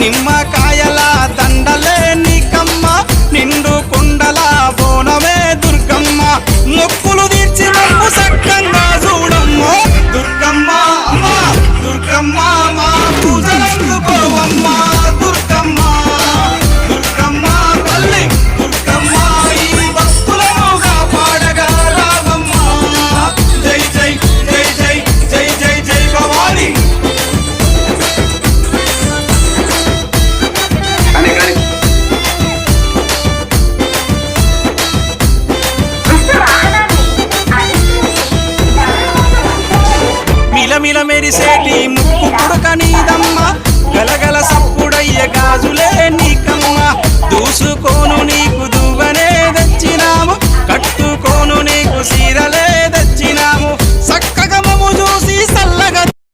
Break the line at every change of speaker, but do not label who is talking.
ನಿಮ್ಮ ಕಾ మిలమిల మెరిసేటి ముక్కు పుడక నీదమ్మ.